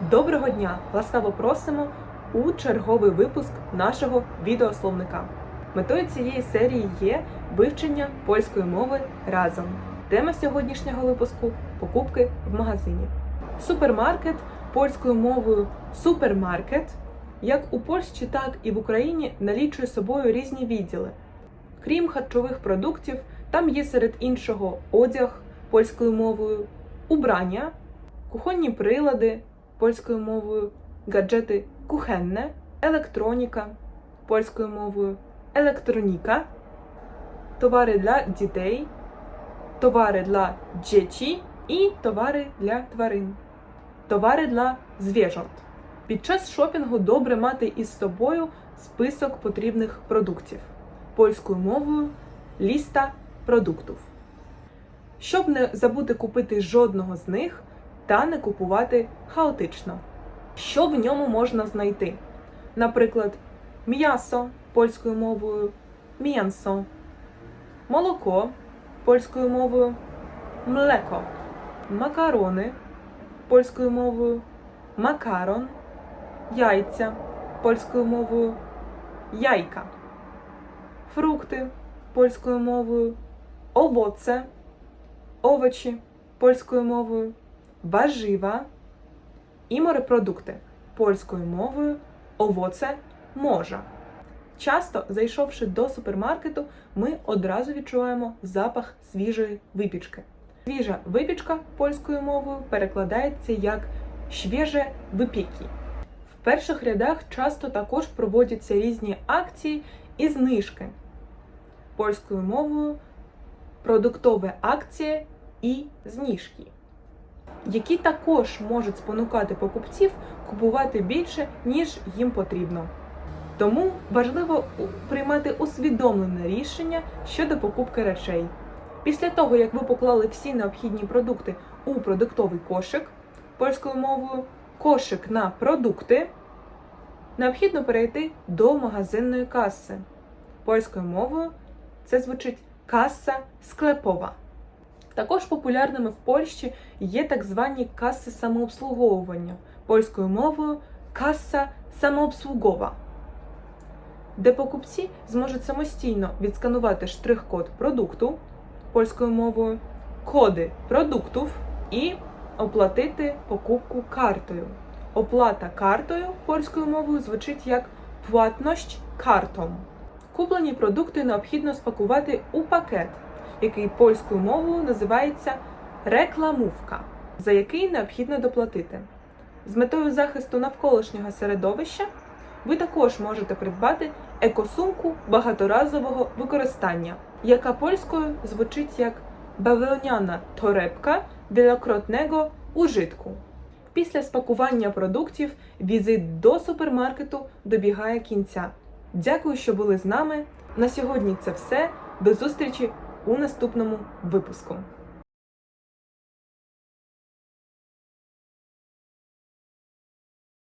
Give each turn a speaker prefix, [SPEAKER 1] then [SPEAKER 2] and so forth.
[SPEAKER 1] Доброго дня! Ласкаво просимо у черговий випуск нашого відеословника. Метою цієї серії є вивчення польської мови разом. Тема сьогоднішнього випуску покупки в магазині. Супермаркет польською мовою супермаркет, як у Польщі, так і в Україні налічує собою різні відділи. Крім харчових продуктів, там є серед іншого одяг польською мовою, убрання, кухонні прилади польською мовою, гаджети кухенне, електроніка польською мовою, електроніка, товари для дітей, товари для dzieci і товари для тварин, товари для звірят. Під час шопінгу добре мати із собою список потрібних продуктів польською мовою ліста продуктів. Щоб не забути купити жодного з них та не купувати хаотично. Що в ньому можна знайти? Наприклад, м'ясо польською мовою м'ясо, молоко польською мовою млеко, макарони польською мовою макарон, яйця польською мовою яйка, фрукти польською мовою овоце, овочі польською мовою warzywa і морепродукти польською мовою овоце можа. Часто, зайшовши до супермаркету, ми одразу відчуваємо запах свіжої випічки. Свіжа випічка польською мовою перекладається як «świeże випіки. В перших рядах часто також проводяться різні акції і знижки. Польською мовою продуктові акції і знижки які також можуть спонукати покупців купувати більше, ніж їм потрібно. Тому важливо приймати усвідомлене рішення щодо покупки речей. Після того, як ви поклали всі необхідні продукти у продуктовий кошик польською мовою, кошик на продукти, необхідно перейти до магазинної каси. Польською мовою це звучить каса склепова. Також популярними в Польщі є так звані каси самообслуговування польською мовою каса самообслугова, де покупці зможуть самостійно відсканувати штрих-код продукту польською мовою, коди продуктів і оплатити покупку картою. Оплата картою польською мовою звучить як платність картом. Куплені продукти необхідно спакувати у пакет який польською мовою називається рекламувка, за який необхідно доплатити. З метою захисту навколишнього середовища ви також можете придбати екосумку багаторазового використання, яка польською звучить як бавовняна торебка вілокротного ужитку. Після спакування продуктів візит до супермаркету добігає кінця. Дякую, що були з нами. На сьогодні це все. До зустрічі у наступному випуску.